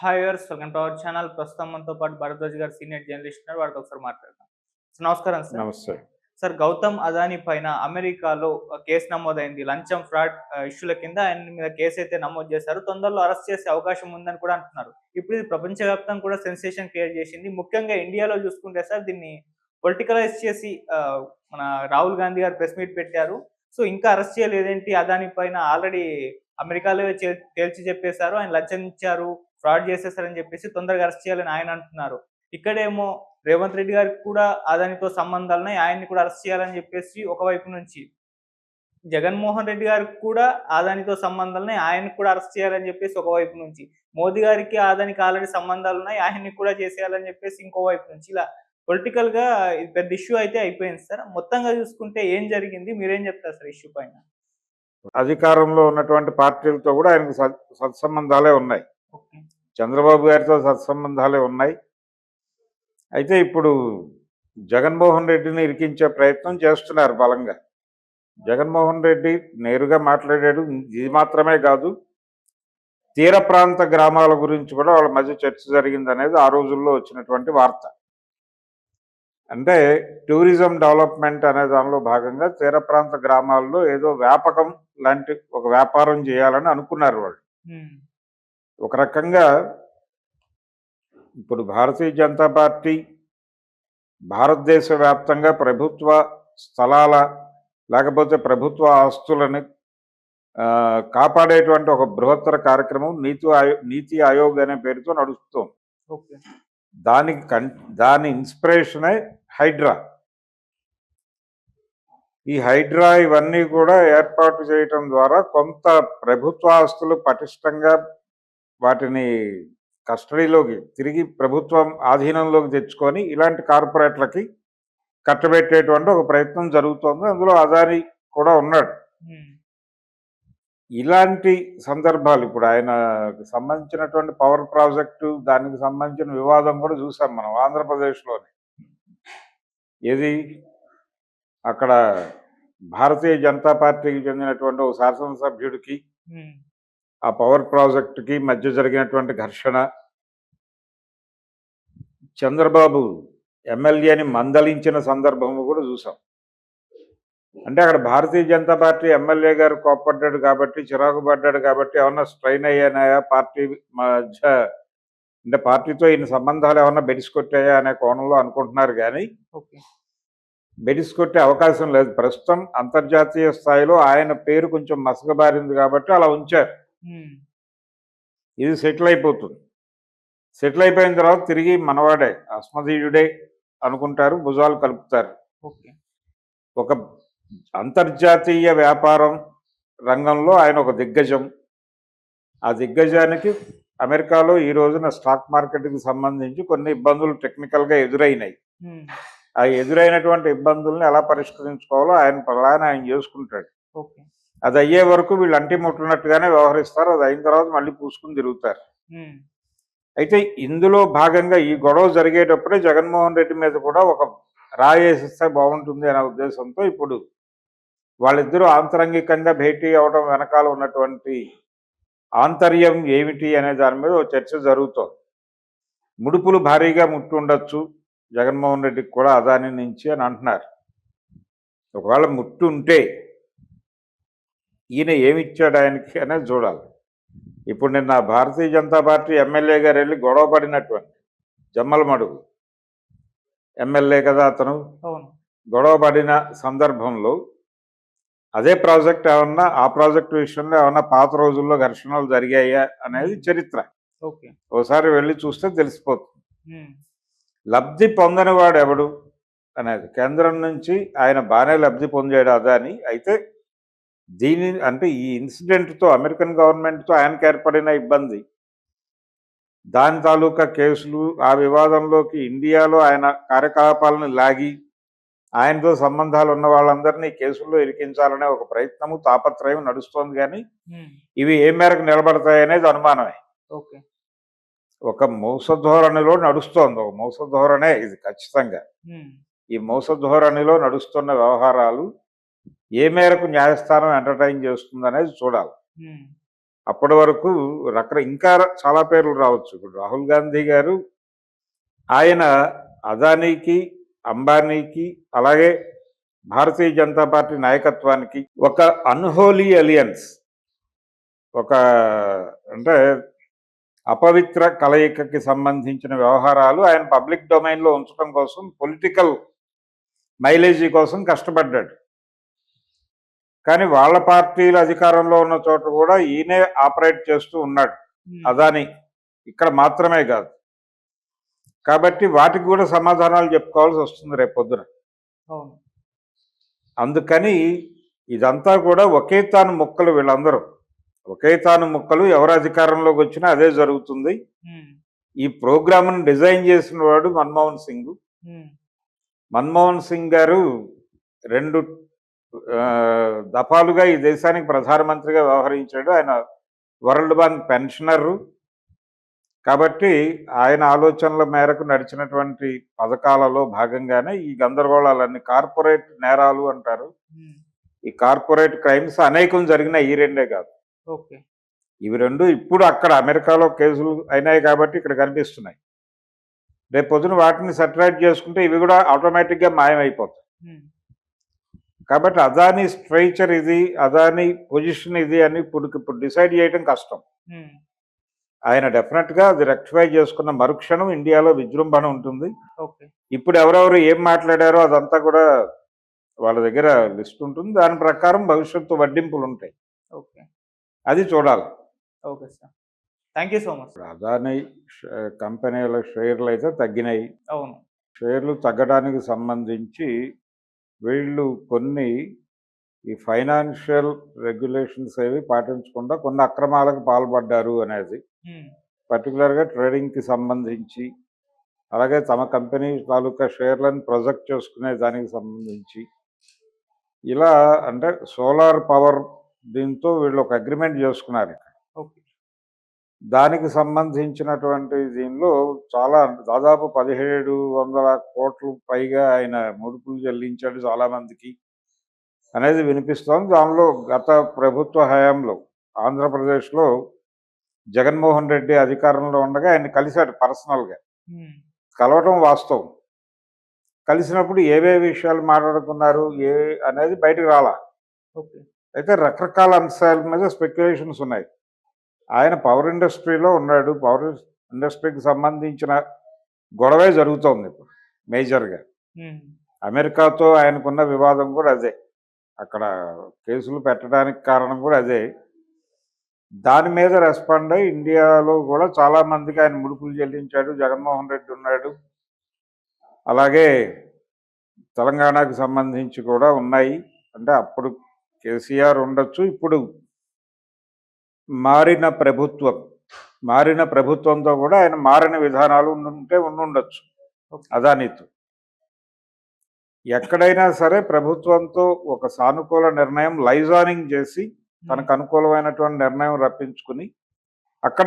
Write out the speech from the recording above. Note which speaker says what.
Speaker 1: Hi వర్స్ welcome to our channel ప్రస్తుతం మనతో పాటు భరద్వాజ్ గారు సీనియర్ జర్నలిస్ట్ ఉన్నారు. వారితో ఒకసారి మాట్లాడదాం. నమస్కారం సార్.
Speaker 2: నమస్తే.
Speaker 1: సార్ గౌతమ్ అదానీ పైన అమెరికాలో కేసు నమోదైంది. లంచం ఫ్రాడ్ ఇష్యూల కింద ఆయన మీద కేసు అయితే నమోదు చేశారు. తొందరలో అరెస్ట్ చేసే అవకాశం ఉందని కూడా అంటున్నారు. ఇప్పుడు ఇది ప్రపంచవ్యాప్తంగా కూడా సెన్సేషన్ క్రియేట్ చేసింది. ముఖ్యంగా ఇండియాలో చూసుకుంటే సార్ దీన్ని పొలిటికలైజ్ చేసి మన రాహుల్ గాంధీ గారు ప్రెస్ మీట్ పెట్టారు. సో ఇంకా అరెస్ట్ చేయలేదేంటి? అదాని పైన ఆల్రెడీ అమెరికాలో తేల్చి చెప్పేశారు. ఆయన లంచం ఇచ్చారు. ఫ్రాడ్ చేసేసారని చెప్పేసి తొందరగా అరెస్ట్ చేయాలని ఆయన అంటున్నారు. ఇక్కడేమో రేవంత్ రెడ్డి గారికి కూడా అదానితో సంబంధాలు ఉన్నాయి ఆయన్ని కూడా అరెస్ట్ చేయాలని చెప్పేసి ఒకవైపు నుంచి జగన్మోహన్ రెడ్డి గారికి కూడా ఆదానితో సంబంధాలున్నాయి. ఆయన్ని కూడా అరెస్ట్ చేయాలని చెప్పేసి ఒకవైపు నుంచి మోదీ గారికి ఆదానికి ఆల్రెడీ సంబంధాలు ఉన్నాయి ఆయన్ని కూడా చేసేయాలని చెప్పేసి ఇంకో వైపు నుంచి ఇలా పొలిటికల్గా ఇది పెద్ద ఇష్యూ అయితే అయిపోయింది సార్. మొత్తంగా చూసుకుంటే ఏం జరిగింది? మీరేం చెప్తారు సార్ ఇష్యూ పైన?
Speaker 2: అధికారంలో ఉన్నటువంటి పార్టీలతో కూడా ఆయనకు సత్సంబంధాలే ఉన్నాయి. చంద్రబాబు గారితో సత్సంబంధాలే ఉన్నాయి. అయితే ఇప్పుడు జగన్మోహన్ రెడ్డిని ఇరికించే ప్రయత్నం చేస్తున్నారు బలంగా. జగన్మోహన్ రెడ్డి నేరుగా మాట్లాడాడు. ఇది మాత్రమే కాదు తీర ప్రాంత గ్రామాల గురించి కూడా వాళ్ళ మధ్య చర్చ జరిగింది అనేది ఆ రోజుల్లో వచ్చినటువంటి వార్త. అంటే టూరిజం డెవలప్మెంట్ అనే దానిలో భాగంగా తీర ప్రాంత గ్రామాల్లో ఏదో వ్యాపకం లాంటి ఒక వ్యాపారం చేయాలని అనుకున్నారు వాళ్ళు. ఒక రకంగా ఇప్పుడు భారతీయ జనతా పార్టీ భారతదేశ వ్యాప్తంగా ప్రభుత్వ స్థలాల లేకపోతే ప్రభుత్వ ఆస్తులని కాపాడేటువంటి ఒక బృహత్తర కార్యక్రమం నీతి ఆయో నీతి ఆయోగ్ అనే పేరుతో నడుస్తుంది. దానికి కన్ దాని ఇన్స్పిరేషనే హైడ్రా. ఈ హైడ్రా ఇవన్నీ కూడా ఏర్పాటు చేయటం ద్వారా కొంత ప్రభుత్వ ఆస్తులు పటిష్టంగా వాటిని కస్టడీలోకి తిరిగి ప్రభుత్వం ఆధీనంలోకి తెచ్చుకొని ఇలాంటి కార్పొరేట్లకి కట్టబెట్టేటువంటి ఒక ప్రయత్నం జరుగుతోంది. అందులో అదాని కూడా ఉన్నాడు. ఇలాంటి సందర్భాలు ఇప్పుడు ఆయనకు సంబంధించినటువంటి పవర్ ప్రాజెక్టు దానికి సంబంధించిన వివాదం కూడా చూసాం మనం ఆంధ్రప్రదేశ్లోనే. ఏది? అక్కడ భారతీయ జనతా పార్టీకి చెందినటువంటి ఒక శాసనసభ్యుడికి ఆ పవర్ ప్రాజెక్టుకి మధ్య జరిగినటువంటి ఘర్షణ చంద్రబాబు ఎమ్మెల్యేని మందలించిన సందర్భము కూడా చూసాం. అంటే అక్కడ భారతీయ జనతా పార్టీ ఎమ్మెల్యే గారు కోప్పడ్డాడు కాబట్టి చిరాకు పడ్డాడు కాబట్టి ఏమన్నా స్ట్రైన్ అయ్యానాయా పార్టీ మధ్య అంటే పార్టీతో ఈయన సంబంధాలు ఏమన్నా బెడిసికొట్టాయా అనే కోణంలో అనుకుంటున్నారు కానీ
Speaker 1: ఓకే.
Speaker 2: బెడిసికొట్టే అవకాశం లేదు. ప్రస్తుతం అంతర్జాతీయ స్థాయిలో ఆయన పేరు కొంచెం మసకబారింది కాబట్టి అలా ఉంచారు. ఇది సెటిల్ అయిపోతుంది సెటిల్ అయిపోయిన తర్వాత తిరిగి మనవాడే అస్మదీయుడే అనుకుంటారు భుజాలు కలుపుతారు.
Speaker 1: ఓకే.
Speaker 2: ఒక అంతర్జాతీయ వ్యాపారం రంగంలో ఆయన ఒక దిగ్గజం. ఆ దిగ్గజానికి అమెరికాలో ఈ రోజున స్టాక్ మార్కెట్కి సంబంధించి కొన్ని ఇబ్బందులు టెక్నికల్గా ఎదురైనాయి. ఆ ఎదురైనటువంటి ఇబ్బందుల్ని ఎలా పరిష్కరించుకోవాలో ఆయన ప్లాన్ ఆయన చేసుకుంటాడు.
Speaker 1: ఓకే.
Speaker 2: అది అయ్యే వరకు వీళ్ళు అంటి ముట్టినట్టుగానే వ్యవహరిస్తారు. అది అయిన తర్వాత మళ్ళీ పూసుకుని తిరుగుతారు. అయితే ఇందులో భాగంగా ఈ గొడవ జరిగేటప్పుడే జగన్మోహన్ రెడ్డి మీద కూడా ఒక రాయేసిస్తే బాగుంటుంది అనే ఉద్దేశంతో ఇప్పుడు వాళ్ళిద్దరూ ఆంతరంగికంగా భేటీ అవడం వెనకాల ఉన్నటువంటి ఆంతర్యం ఏమిటి అనే దాని మీద ఒక చర్చ జరుగుతోంది. ముడుపులు భారీగా ముట్టుండొచ్చు జగన్మోహన్ రెడ్డికి కూడా అదాని నుంచి అని అంటున్నారు. ఒకవేళ ముట్టు ఉంటే ఈయన ఏమిచ్చాడు ఆయనకి అనేది చూడాలి. ఇప్పుడు నిన్న భారతీయ జనతా పార్టీ ఎమ్మెల్యే గారు వెళ్ళి గొడవ పడినటువంటి జమ్మల మడుగు ఎమ్మెల్యే కదా అతను. గొడవ పడిన సందర్భంలో అదే ప్రాజెక్ట్ ఏమన్నా ఆ ప్రాజెక్ట్ విషయంలో ఏమన్నా పాత రోజుల్లో ఘర్షణలు జరిగాయా అనేది చరిత్ర.
Speaker 1: ఓకే.
Speaker 2: ఓసారి వెళ్ళి చూస్తే తెలిసిపోతుంది. లబ్ధి పొందని వాడు ఎవడు అనేది. కేంద్రం నుంచి ఆయన బాగానే లబ్ధి పొందాడు అదాని అయితే దీని అంటే ఈ ఇన్సిడెంట్తో అమెరికన్ గవర్నమెంట్తో ఆయనకు ఏర్పడిన ఇబ్బంది. దాని తాలూకా కేసులు ఆ వివాదంలోకి ఇండియాలో ఆయన కార్యకలాపాలను లాగి ఆయనతో సంబంధాలు ఉన్న వాళ్ళందరినీ కేసుల్లో ఇరికించాలనే ఒక ప్రయత్నము తాపత్రయం నడుస్తోంది కానీ ఇవి ఏ మేరకు నిలబడతాయనేది అనుమానమే.
Speaker 1: ఓకే.
Speaker 2: ఒక మోస ధోరణిలో నడుస్తోంది ఒక మోస ధోరణే ఇది ఖచ్చితంగా. ఈ మోస ధోరణిలో నడుస్తున్న వ్యవహారాలు ఏ మేరకు న్యాయస్థానం ఎంటర్టైన్ చేస్తుంది అనేది చూడాలి అప్పటి వరకు రకర ఇంకా చాలా పేర్లు రావచ్చు. ఇప్పుడు రాహుల్ గాంధీ గారు ఆయన అదానీకి అంబానీకి అలాగే భారతీయ జనతా పార్టీ నాయకత్వానికి ఒక అన్హోలీ అలియన్స్ ఒక అంటే అపవిత్ర కలయికకి సంబంధించిన వ్యవహారాలు ఆయన పబ్లిక్ డొమైన్లో ఉంచడం కోసం పొలిటికల్ మైలేజీ కోసం కష్టపడ్డాడు. కానీ వాళ్ళ పార్టీలు అధికారంలో ఉన్న చోట కూడా ఈయనే ఆపరేట్ చేస్తూ ఉన్నాడు. అదాని ఇక్కడ మాత్రమే కాదు. కాబట్టి వాటికి కూడా సమాధానాలు చెప్పుకోవాల్సి వస్తుంది రేపు పొద్దున.
Speaker 1: అవును.
Speaker 2: అందుకని ఇదంతా కూడా ఒకే తాను ముక్కలు వీళ్ళందరూ. ఒకే తాను ముక్కలు ఎవరు అధికారంలోకి వచ్చినా అదే జరుగుతుంది. ఈ ప్రోగ్రామ్ను డిజైన్ చేసిన వాడు మన్మోహన్ సింగ్. మన్మోహన్ సింగ్ గారు రెండు దఫాలుగా ఈ దేశానికి ప్రధానమంత్రిగా వ్యవహరించాడు ఆయన వరల్డ్ బ్యాంక్ పెన్షనరు. కాబట్టి ఆయన ఆలోచనల మేరకు నడిచినటువంటి పథకాలలో భాగంగానే ఈ గందరగోళాలన్నీ కార్పొరేట్ నేరాలు అంటారు. ఈ కార్పొరేట్ క్రైమ్స్ అనేకం జరిగినాయి ఈ రెండే కాదు.
Speaker 1: ఓకే.
Speaker 2: ఇవి రెండు ఇప్పుడు అక్కడ అమెరికాలో కేసులు అయినాయి కాబట్టి ఇక్కడ కనిపిస్తున్నాయి. రేపు పొద్దున వాటిని సెటరైట్ చేసుకుంటే ఇవి కూడా ఆటోమేటిక్గా మాయమైపోతాయి. కాబట్టి అదాని స్ట్రైచర్ ఇది అదాని పొజిషన్ ఇది అని ఇప్పుడు ఇప్పుడు డిసైడ్ చేయడం కష్టం.
Speaker 1: ఉమ్,
Speaker 2: ఆయన డెఫినెట్గా అది రెక్టిఫై చేసుకున్న మరుక్షణం ఇండియాలో విజృంభణ ఉంటుంది. ఇప్పుడు ఎవరెవరు ఏం మాట్లాడారో అదంతా కూడా వాళ్ళ దగ్గర లిస్ట్ ఉంటుంది. దాని ప్రకారం భవిష్యత్తు వడ్డింపులు ఉంటాయి.
Speaker 1: ఓకే
Speaker 2: అది చూడాలి.
Speaker 1: Okay sir thank you so much
Speaker 2: Adani కంపెనీల షేర్లు అయితే తగ్గినాయి.
Speaker 1: అవును.
Speaker 2: షేర్లు తగ్గడానికి సంబంధించి వీళ్ళు కొన్ని ఈ ఫైనాన్షియల్ రెగ్యులేషన్స్ ఏవి పాటించకుండా కొన్ని అక్రమాలకు పాల్పడ్డారు అనేది. పర్టికులర్గా ట్రేడింగ్కి సంబంధించి అలాగే తమ కంపెనీ తాలూకా షేర్లను ప్రొజెక్ట్ చేసుకునే దానికి సంబంధించి. ఇలా అంటే సోలార్ పవర్ దీంతో వీళ్ళు ఒక అగ్రిమెంట్ చేసుకున్నారు దానికి సంబంధించినటువంటి దీనిలో చాలా దాదాపు పదిహేడు వందల కోట్లు పైగా ఆయన ముడుపులు చెల్లించాడు చాలా మందికి అనేది వినిపిస్తోంది. దానిలో గత ప్రభుత్వ హయాంలో ఆంధ్రప్రదేశ్లో జగన్మోహన్ రెడ్డి అధికారంలో ఉండగా ఆయన కలిశాడు పర్సనల్గా. కలవటం వాస్తవం. కలిసినప్పుడు ఏవే విషయాలు మాట్లాడుకున్నారు ఏ అనేది బయటకు రాలా.
Speaker 1: ఓకే.
Speaker 2: అయితే రకరకాల అంశాల మీద స్పెక్యులేషన్స్ ఉన్నాయి. ఆయన పవర్ ఇండస్ట్రీలో ఉన్నాడు. పవర్ ఇండస్ట్రీకి సంబంధించిన గొడవే జరుగుతోంది ఇప్పుడు మేజర్గా. అమెరికాతో ఆయనకున్న వివాదం కూడా అదే. అక్కడ కేసులు పెట్టడానికి కారణం కూడా అదే. దాని మీద రెస్పాండ్ అయ్యి ఇండియాలో కూడా చాలా మందికి ఆయన ముడుపులు చెల్లించాడు. జగన్మోహన్ రెడ్డి ఉన్నాడు. అలాగే తెలంగాణకు సంబంధించి కూడా ఉన్నాయి. అంటే అప్పుడు కేసీఆర్ ఉండొచ్చు. ఇప్పుడు మారిన ప్రభుత్వం మారిన ప్రభుత్వంతో కూడా ఆయన మారిన విధానాలు ఉంటే ఉండుండొచ్చు. అదానితో. ఎక్కడైనా సరే ప్రభుత్వంతో ఒక సానుకూల నిర్ణయం లైజానింగ్ చేసి తనకు అనుకూలమైనటువంటి నిర్ణయం రప్పించుకుని అక్కడ